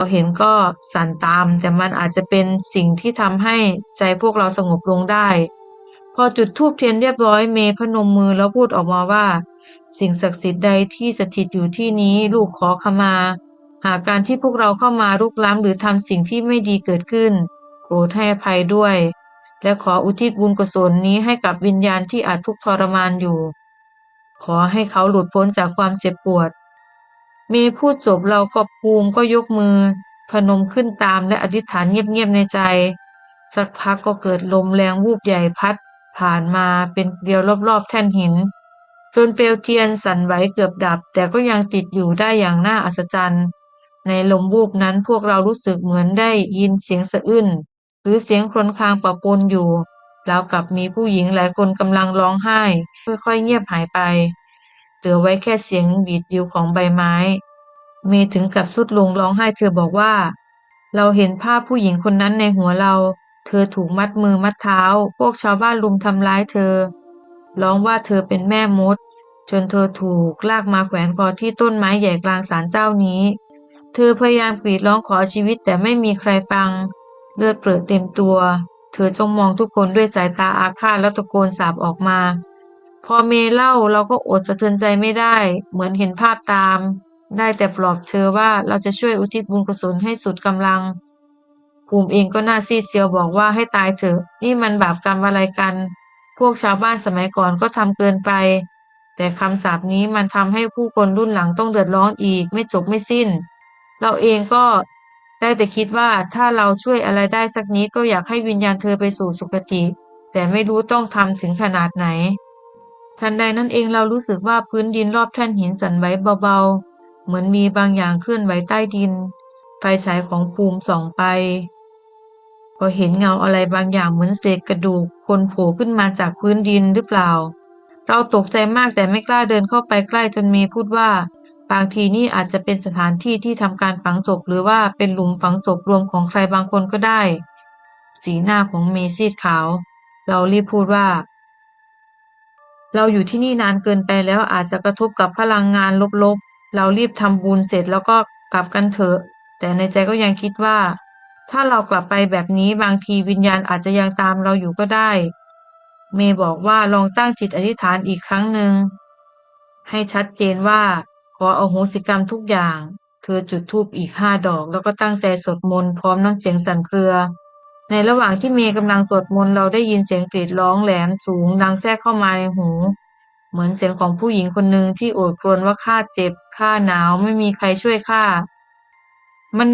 เราเห็นก็สั่นตาม แต่มันอาจจะเป็นสิ่งที่ทำให้ใจพวกเราสงบลงได้ พอจุดธูปเทียนเรียบร้อยเมย์พนมมือแล้วพูดออกมาว่า สิ่งศักดิ์สิทธิ์ใดที่สถิตอยู่ที่นี้ลูกขอขมา หากการที่พวกเราเข้ามารุกล้ำหรือทำสิ่งที่ไม่ดีเกิดขึ้นโปรดให้อภัยด้วย และขออุทิศบุญกุศลนี้ให้กับวิญญาณที่อาจทุกข์ทรมานอยู่ ขอให้เขาหลุดพ้นจากความเจ็บปวด เมย์พูดจบเราก็ภูมิก็ยกมือ พนมขึ้นตามและอธิษฐานเงียบๆในใจ สักพักก็เกิดลมแรงวูบใหญ่พัด ผ่านมาเป็นเกลียวรอบๆแท่นหิน จนเปลวเทียนสั่นไหวเกือบดับ แต่ก็ยังติดอยู่ได้อย่างน่าอัศจรรย์ในลมวูบนั้นพวกเรารู้สึกเหมือนได้ยินเสียงสะอื้นหรือเสียงครวญครางปะปนอยู่ แล้วกับมีผู้หญิงหลายคนกำลังร้องไห้ ค่อยๆเงียบหายไป เหลือไว้แค่เสียงบีดวิวของใบไม้ เมย์ถึงกับสุดลงร้องไห้เธอบอกว่า เราเห็นภาพผู้หญิงคนนั้นในหัวเรา เธอถูกมัดมือมัดเท้า พวกชาวบ้านลุมทำร้ายเธอ ร้องว่าเธอเป็นแม่มด จนเธอถูกลากมาแขวนคอที่ต้นไม้ใหญ่กลางศาลเจ้านี้ เธอพยายามกรีดร้องขอชีวิตแต่ไม่มีใครฟัง เลือดเปรอะเต็มตัว เธอจ้องมองทุกคนด้วยสายตาอาฆาตแล้วตะโกนสาบออกมา อเมย์เล่าเราก็อดสะเทือนใจไม่ได้ เหมือนเห็นภาพตาม ได้แต่ปลอบเธอว่าเราจะช่วยอุทิศบุญกุศลให้สุดกำลัง ภูมิเองก็น่าซีดเซียวบอกว่าให้ตายเถอะ นี่มันบาปกรรมอะไรกัน พวกชาวบ้านสมัยก่อนก็ทำเกินไป แต่คำสาปนี้มันทำให้ผู้คนรุ่นหลังต้องเดือดร้อนอีก ไม่จบไม่สิ้น เราเองก็ได้แต่คิดว่าถ้าเราช่วยอะไรได้สักนิดก็อยากให้วิญญาณเธอไปสู่สุคติ แต่ไม่รู้ต้องทำถึงขนาดไหน ทันใดนั้นเองเรารู้สึกว่าพื้นดินรอบแท่นหินสั่นไหวเบาๆ เหมือนมีบางอย่างเคลื่อนไหวใต้ดิน ไฟฉายของภูมิส่องไป พอเห็นเงาอะไรบางอย่างเหมือนเศษกระดูก คนโผล่ขึ้นมาจากพื้นดินหรือเปล่า เราตกใจมากแต่ไม่กล้าเดินเข้าไปใกล้จนเมย์พูดว่า บางทีนี่อาจจะเป็นสถานที่ที่ทำการฝังศพหรือว่าเป็นหลุมฝังศพรวมของใครบางคนก็ได้ สีหน้าของเมย์ซีดขาว เรารีบพูดว่า เราอยู่ที่นี่นานเกินไปแล้วอาจจะกระทบกับพลังงานลบๆ เรารีบทำบุญเสร็จแล้วก็กลับกันเถอะ แต่ในใจก็ยังคิดว่า ถ้าเรากลับไปแบบนี้บางทีวิญญาณอาจจะยังตามเราอยู่ก็ได้ เมย์บอกว่าลองตั้งจิตอธิษฐานอีกครั้งหนึ่งให้ชัดเจนว่าขออโหสิกรรมทุกอย่าง เธอจุดธูปอีกห้าดอก แล้วก็ตั้งใจสวดมนต์พร้อมน้ำเสียงสั่นเครือ ในระหว่างที่เมย์กำลังสวดมนต์เราได้ยินเสียงกรีดร้องแหลมสูง ดังแทรกเข้ามาในหู เหมือนเสียงของผู้หญิงคนหนึ่งที่โอดครวญว่าข้าเจ็บข้าหนาวไม่มีใครช่วยข้ามัน